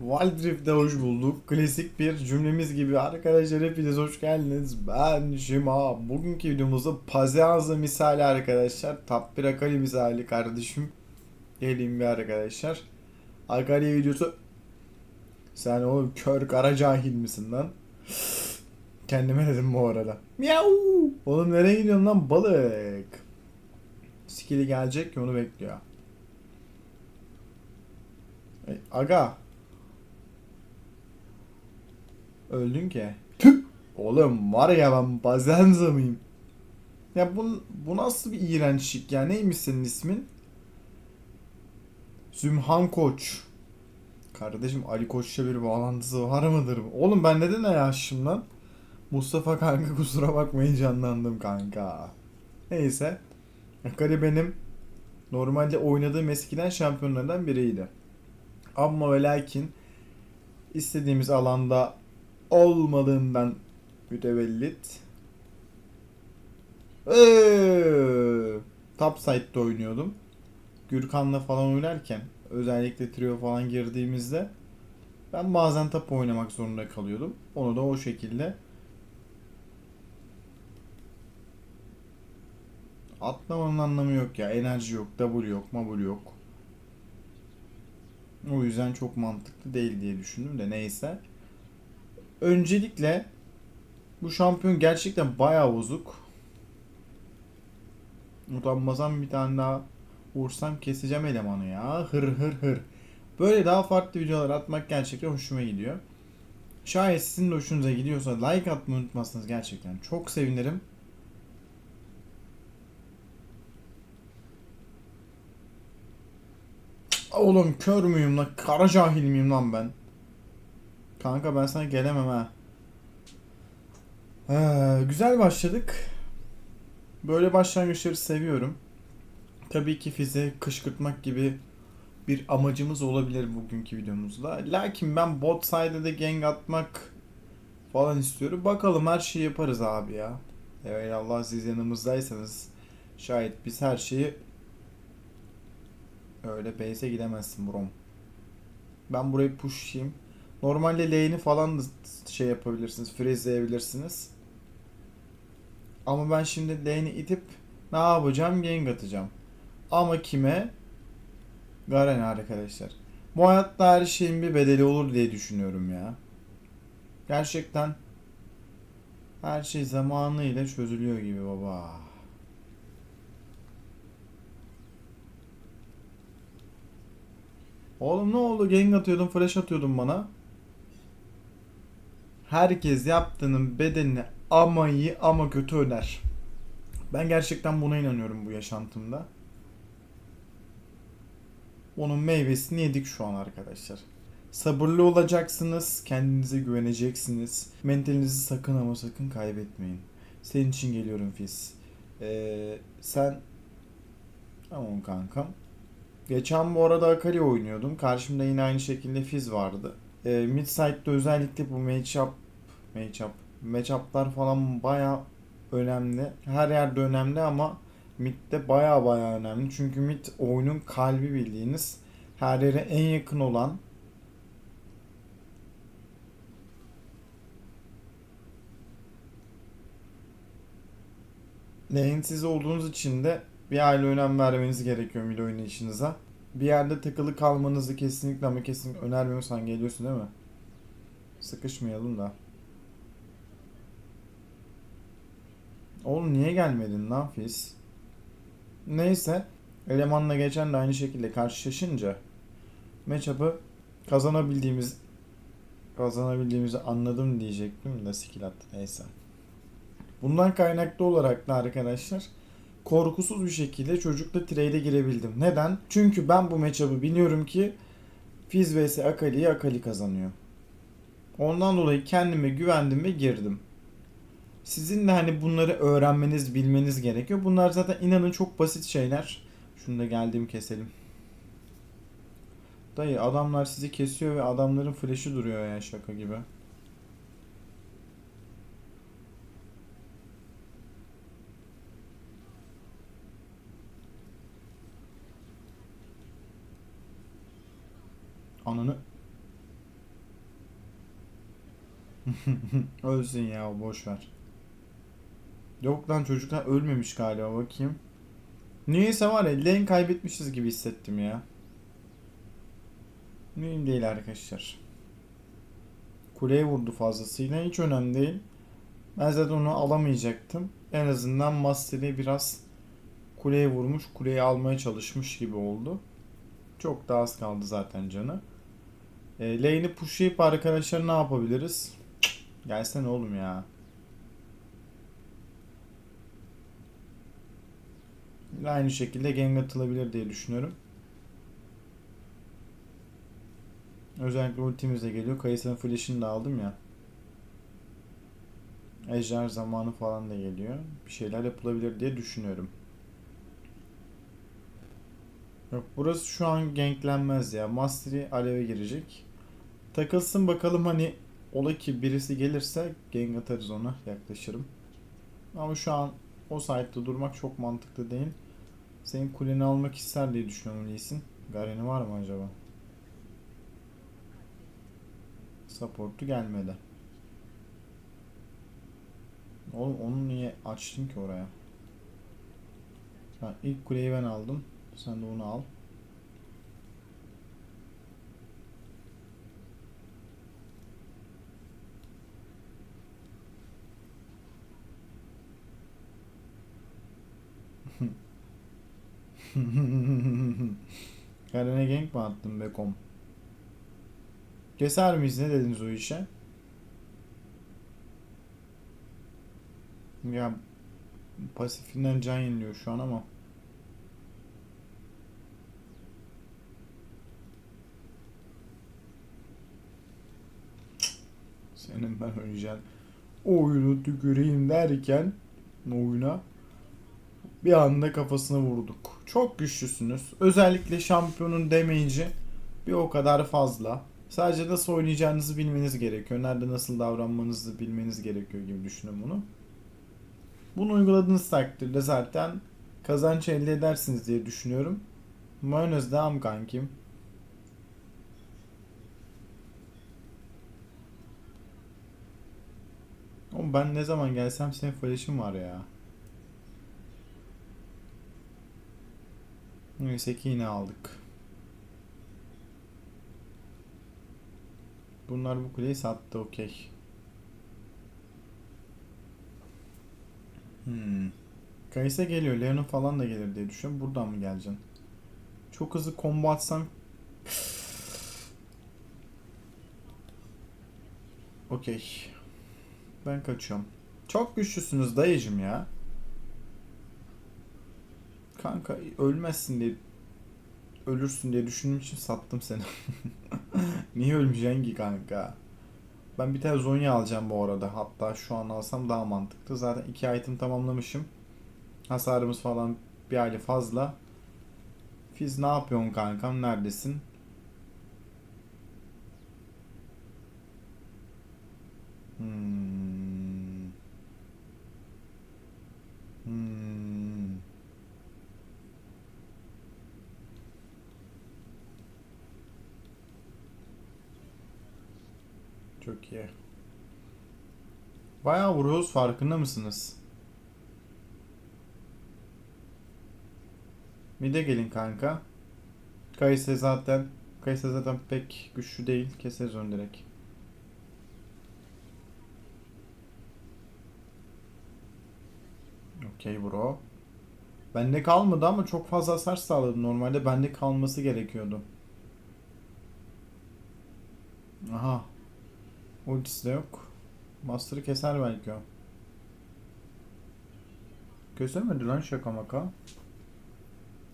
Wild Rift'e hoş bulduk. Klasik bir cümlemiz gibi arkadaşlar hepiniz hoş geldiniz. Ben Şima. Bugünkü videomuzda Pazianza misali arkadaşlar. Top 1 Akali misali kardeşim. Gelin bir arkadaşlar. Akali videosu. Sen o kör kara cahil misin lan? Kendime dedim bu arada. Miau. Oğlum nereye gidiyorsun lan balık? Skill'i gelecek ki onu bekliyor. Aga. Öldün ki. Tüh! Oğlum var ya ben Bazenza mıyım? Ya bu, bu nasıl bir iğrençlik ya? Neymiş senin ismin? Zümhan Koç. Kardeşim Ali Koç'la bir bağlantısı var mıdır? Oğlum ben neden yaşım lan? Mustafa kanka kusura bakmayın canlandım kanka. Neyse. Akari benim normalde oynadığım eskiden şampiyonlardan biriydi. Ama ve lakin istediğimiz alanda olmadığından mütevellit Eee, top side'da oynuyordum. Gürkan'la falan oynarken özellikle trio falan girdiğimizde ben bazen top oynamak zorunda kalıyordum. Onu da o şekilde atlamanın anlamı yok ya. Enerji yok, W yok, W yok. O yüzden çok mantıklı değil diye düşündüm de neyse. Öncelikle bu şampiyon gerçekten bayağı bozuk. Utanmasam bir tane daha vursam keseceğim elemanı ya. Hır hır hır. Böyle daha farklı videolar atmak gerçekten hoşuma gidiyor. Şayet sizin de hoşunuza gidiyorsa like atmayı unutmazsanız gerçekten çok sevinirim. Oğlum kör müyüm lan? Kara cahil miyim lan ben? Kanka ben sana gelemem ha. Ee, güzel başladık. Böyle başlangıçları seviyorum. Tabii ki fize kışkırtmak gibi bir amacımız olabilir bugünkü videomuzda. Lakin ben bot side'e de gank atmak falan istiyorum. Bakalım her şeyi yaparız abi ya. Eyvallah siz yanımızdaysanız şayet biz her şeyi öyle base'e gidemezsin brom. Ben burayı pushlayayım. Normalde lane'i falan da şey yapabilirsiniz. Freeze'leyebilirsiniz. Ama ben şimdi lane'i itip ne yapacağım? Gank atacağım. Ama kime? Garen arkadaşlar. Bu hayatta her şeyin bir bedeli olur diye düşünüyorum ya. Gerçekten her şey zamanıyla çözülüyor gibi baba. Oğlum ne oldu? Gank atıyordun, flash atıyordun bana. Herkes yaptığının bedelini ama iyi ama kötü öder. Ben gerçekten buna inanıyorum bu yaşantımda. Onun meyvesini yedik şu an arkadaşlar. Sabırlı olacaksınız, kendinize güveneceksiniz. Mentalinizi sakın ama sakın kaybetmeyin. Senin için geliyorum Fizz. Ee, sen... Tamam kankam. Geçen bu arada Akali oynuyordum. Karşımda yine aynı şekilde Fizz vardı. Ee, mid side'da özellikle bu matchup matchup matchup'lar falan baya önemli. Her yerde önemli ama mid'de baya baya önemli. Çünkü mid oyunun kalbi bildiğiniz her yere en yakın olan Lane'siz olduğunuz için de bir aile önem vermeniz gerekiyor mid oynayışınıza. Bir yerde takılı kalmanızı kesinlikle ama kesinlikle önermiyorsan geliyorsun değil mi? Sıkışmayalım da. Oğlum niye gelmedin lan Fizz? Neyse. Elemanla geçen de aynı şekilde karşılaşınca matchup'ı kazanabildiğimiz kazanabildiğimizi anladım diyecektim de skill attı neyse. Bundan kaynaklı olarak da arkadaşlar korkusuz bir şekilde çocukla trade'e girebildim. Neden? Çünkü ben bu matchup'ı biliyorum ki Fizz vs Akali'yi Akali kazanıyor. Ondan dolayı kendime güvendim ve girdim. Sizin de hani bunları öğrenmeniz, bilmeniz gerekiyor. Bunlar zaten inanın çok basit şeyler. Şunu da geldiğim keselim. Dayı adamlar sizi kesiyor ve adamların flash'ı duruyor ya şaka gibi. Ananı Ölsün ya boş ver. Yok lan çocuklar ölmemiş galiba bakayım. Niyeyse var ya lane kaybetmişiz gibi hissettim ya. Mühim değil arkadaşlar. Kuleye vurdu fazlasıyla hiç önemli değil. Ben zaten onu alamayacaktım. En azından Master'i biraz kuleye vurmuş, kuleyi almaya çalışmış gibi oldu. Çok da az kaldı zaten canı. E, lane'i pushlayıp arkadaşlar ne yapabiliriz? Gelsene oğlum ya. Aynı şekilde gank atılabilir diye düşünüyorum. Özellikle ultimiz de geliyor. Kayısı'nın flash'ını da aldım ya. Ejder zamanı falan da geliyor. Bir şeyler yapılabilir diye düşünüyorum. Yok burası şu an ganklenmez ya. Mastery aleve girecek. Takılsın bakalım hani ola ki birisi gelirse gank atarız ona yaklaşırım. Ama şu an o site'de durmak çok mantıklı değil. Senin kuleni almak ister diye düşünüyorum Lee'sin. Garen'i var mı acaba? Support'u gelmedi. Oğlum onu niye açtın ki oraya? Ha, ilk kuleyi ben aldım. Sen de onu al. Karine gank mi attın Bekom? Keser miyiz ne dediniz o işe? Ya pasifinden can yeniliyor şu an ama. Senin ben öleceğim. Oyunu tüküreyim derken oyuna bir anda kafasına vurduk. Çok güçlüsünüz. Özellikle şampiyonun damage'i bir o kadar fazla. Sadece nasıl oynayacağınızı bilmeniz gerekiyor. Nerede nasıl davranmanızı bilmeniz gerekiyor gibi düşünün bunu. Bunu uyguladığınız takdirde zaten kazanç elde edersiniz diye düşünüyorum. Mayonez devam kankim. Oğlum ben ne zaman gelsem senin flash'ın var ya. Neyse ki yine aldık. Bunlar bu kuleyi sattı okey. Hmm. Kayısa geliyor. Leon'un falan da gelir diye düşünüyorum. Buradan mı geleceksin? Çok hızlı combo atsam Okey. Ben kaçıyorum. Çok güçlüsünüz dayıcım ya. Kanka ölmezsin diye ölürsün diye düşündüğüm için sattım seni. Niye ölmeyeceksin ki kanka? Ben bir tane Zonya alacağım bu arada. Hatta şu an alsam daha mantıklı. Zaten iki item tamamlamışım. Hasarımız falan bir aile fazla. Fiz ne yapıyorsun kankam? Neredesin? Çok iyi. Bayağı vuruyoruz farkında mısınız? Mide gelin kanka. Kayse zaten Kayse zaten pek güçlü değil. Keseriz onu direkt. Okey bro. Bende kalmadı ama çok fazla hasar sağladı. Normalde bende kalması gerekiyordu. Aha. Ultisi de yok. Master'ı keser belki o. Kesemedi lan şaka maka.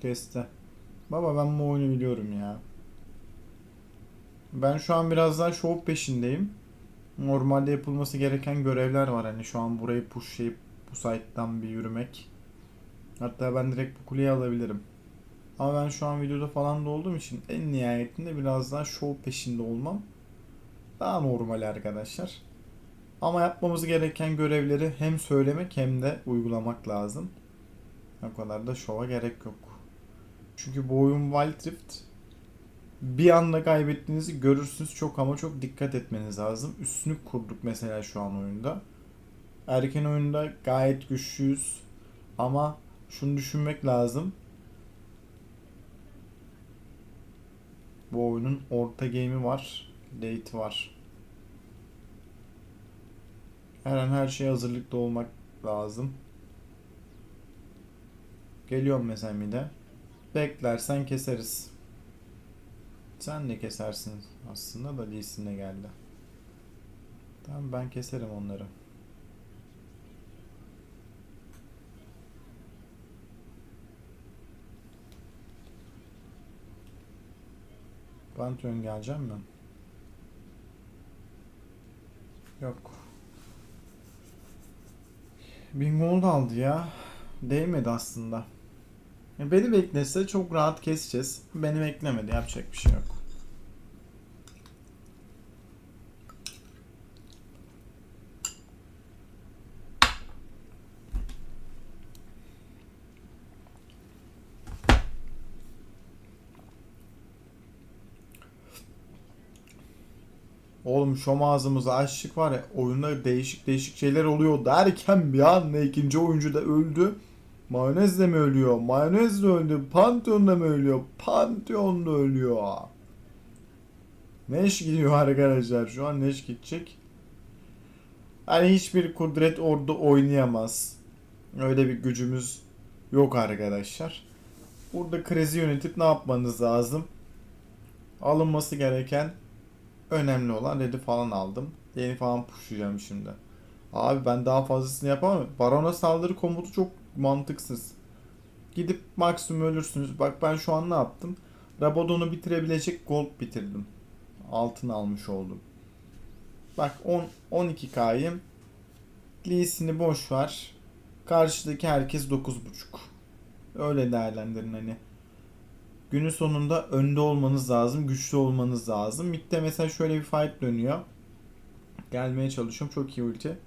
Kesti. Baba ben bu oyunu biliyorum ya. Ben şu an biraz daha show peşindeyim. Normalde yapılması gereken görevler var. Hani şu an burayı pushlayıp bu site'dan bir yürümek. Hatta ben direkt bu kuleyi alabilirim. Ama ben şu an videoda falan da olduğum için en nihayetinde biraz daha show peşinde olmam daha normal arkadaşlar. Ama yapmamız gereken görevleri hem söylemek hem de uygulamak lazım. O kadar da şova gerek yok. Çünkü bu oyun Wild Rift bir anda kaybettiğinizi görürsünüz. Çok ama çok dikkat etmeniz lazım. Üstünü kurduk mesela şu an oyunda. Erken oyunda gayet güçlüyüz. Ama şunu düşünmek lazım. Bu oyunun orta game'i var. Late var. Her an her şeye hazırlıklı olmak lazım. Geliyorum mesela mide. Beklersen keseriz. Sen de kesersin aslında da Lee Sin de geldi. Tamam ben keserim onları. Pantheon geleceğim mi? Yok. Bin gold aldı ya. Değmedi aslında. Beni beklese çok rahat keseceğiz. Beni beklemedi. Yapacak bir şey yok. Oğlum şom ağzımıza açtık var ya oyunda değişik değişik şeyler oluyor derken bir anda ikinci oyuncu da öldü. Mayonez de mi ölüyor? Mayonez de öldü. Pantheon da mı ölüyor? Pantheon da ölüyor. Neş gidiyor arkadaşlar. Şu an Neş gidecek. Hani hiçbir kudret orada oynayamaz. Öyle bir gücümüz yok arkadaşlar. Burada krizi yönetip ne yapmanız lazım? Alınması gereken önemli olan red'i falan aldım. Yeni falan pushlayacağım şimdi. Abi ben daha fazlasını yapamam. Barona saldırı komutu çok mantıksız. Gidip maksimum ölürsünüz. Bak ben şu an ne yaptım? Rabadon'u bitirebilecek gold bitirdim. Altın almış oldum. Bak 10 12K'yım. Lee'sini boş ver. Karşıdaki herkes 9.5. Öyle değerlendirin hani. Günün sonunda önde olmanız lazım, güçlü olmanız lazım. Mid'de mesela şöyle bir fight dönüyor. Gelmeye çalışıyorum. Çok iyi ulti.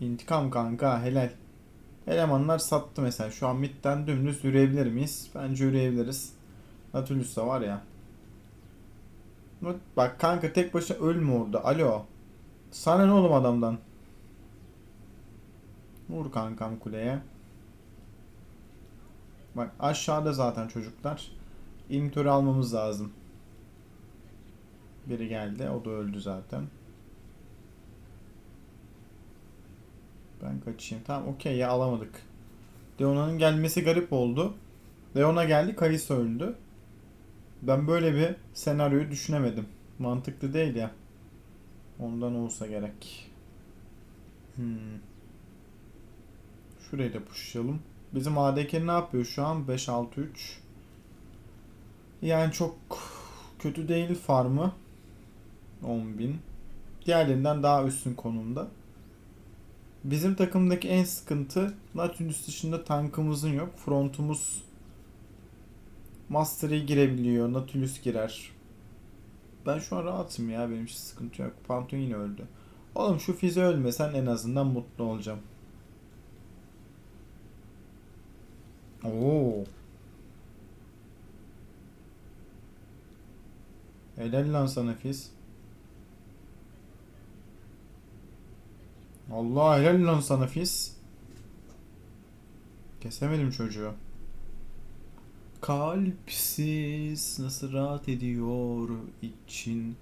İntikam kanka helal. Elemanlar sattı mesela. Şu an midden dümdüz yürüyebilir miyiz? Bence yürüyebiliriz. Nautilus da var ya. Bak kanka tek başına ölme orada. Alo. Sana ne oğlum adamdan? Vur kankam kuleye. Bak aşağıda zaten çocuklar. İnventörü almamız lazım. Biri geldi. O da öldü zaten. Ben kaçayım. Tamam okey ya alamadık. Leona'nın gelmesi garip oldu. Leona geldi Kayısı öldü. Ben böyle bir senaryoyu düşünemedim. Mantıklı değil ya. Ondan olsa gerek. Hmm. Şurayı da pushlayalım. Bizim ADK ne yapıyor şu an? 5-6-3. Yani çok kötü değil farmı. 10.000. Diğerlerinden daha üstün konumda. Bizim takımdaki en sıkıntı Nautilus dışında tankımızın yok. Frontumuz Mastery girebiliyor. Nautilus girer. Ben şu an rahatım ya. Benim hiç sıkıntı yok. Pantheon yine öldü. Oğlum şu Fize ölmesen en azından mutlu olacağım. Oo. Helal lan sana Fiz. Allah helal lan sana Fiz. Kesemedim çocuğu. Kalpsiz nasıl rahat ediyor için.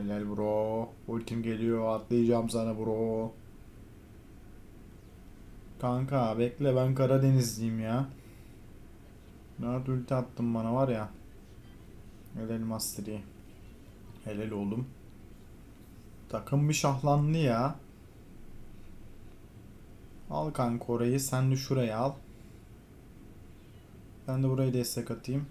Helal bro. Ultim geliyor. Atlayacağım sana bro. Kanka bekle ben Karadenizliyim ya. Nerede ulti attın bana var ya. Helal Mastery. Helal oğlum. Takım bir şahlandı ya. Al kanka orayı. Sen de şuraya al. Ben de burayı destek atayım.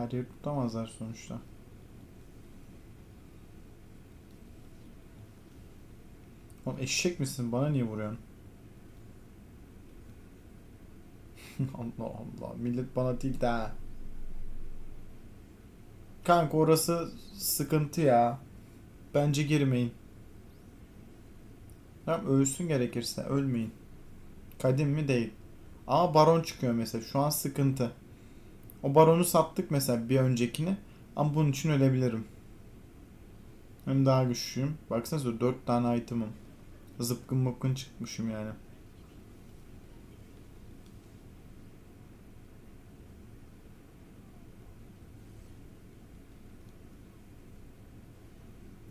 Her yeri tutamazlar sonuçta. Oğlum eşek misin? Bana niye vuruyorsun? Allah Allah. Millet bana değil de. Kanka orası sıkıntı ya. Bence girmeyin. Tamam ölsün gerekirse ölmeyin. Kadim mi değil. Ama baron çıkıyor mesela şu an sıkıntı. O baronu sattık mesela bir öncekini. Ama bunun için ölebilirim. Hem daha güçlüyüm. Baksanıza 4 tane item'ım. Zıpkın mıpkın çıkmışım yani.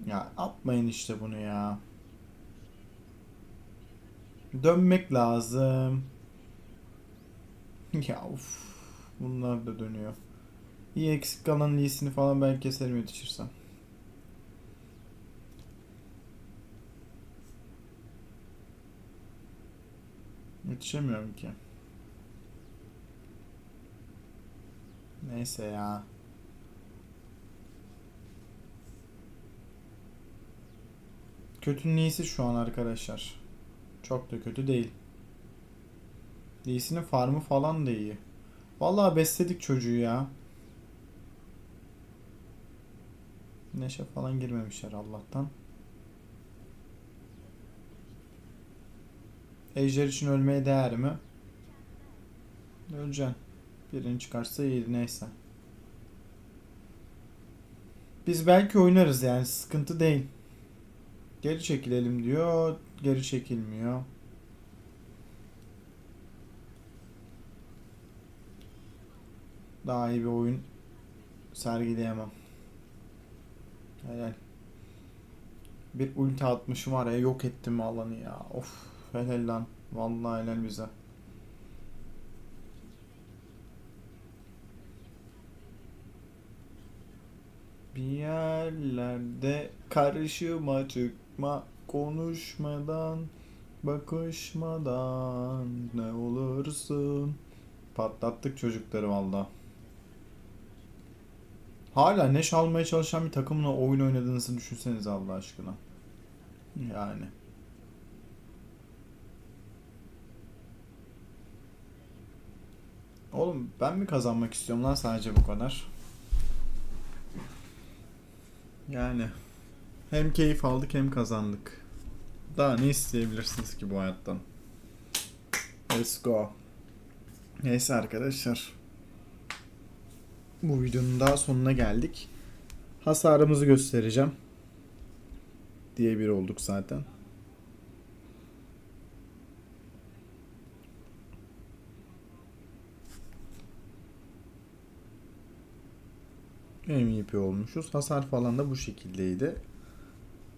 Ya atmayın işte bunu ya. Dönmek lazım. Ya uf. Bunlar da dönüyor. İyi eksik kalan iyisini falan ben keserim yetişirsem. Yetişemiyorum ki. Neyse ya. Kötünün iyisi şu an arkadaşlar. Çok da kötü değil. Lee'sinin farmı falan da iyi. Vallahi besledik çocuğu ya. Neşe falan girmemişler Allah'tan. Ejder için ölmeye değer mi? Öleceksin. Birini çıkarsa iyiydi neyse. Biz belki oynarız yani sıkıntı değil. Geri çekilelim diyor. Geri çekilmiyor. Daha iyi bir oyun sergileyemem. Helal. Bir ulti atmışım var ya yok ettim alanı ya. Of helal lan. Vallahi helal bize. Bir yerlerde karşıma çıkma konuşmadan bakışmadan ne olursun. Patlattık çocukları valla. Hala neş almaya çalışan bir takımla oyun oynadığınızı düşünseniz Allah aşkına. Yani. Oğlum ben mi kazanmak istiyorum lan sadece bu kadar? Yani hem keyif aldık hem kazandık. Daha ne isteyebilirsiniz ki bu hayattan? Let's go. Neyse arkadaşlar. Bu videonun daha sonuna geldik. Hasarımızı göstereceğim. Diye bir olduk zaten. MVP olmuşuz. Hasar falan da bu şekildeydi.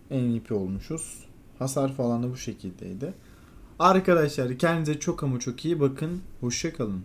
MVP olmuşuz. Hasar falan da bu şekildeydi. Arkadaşlar kendinize çok ama çok iyi bakın. Hoşça kalın.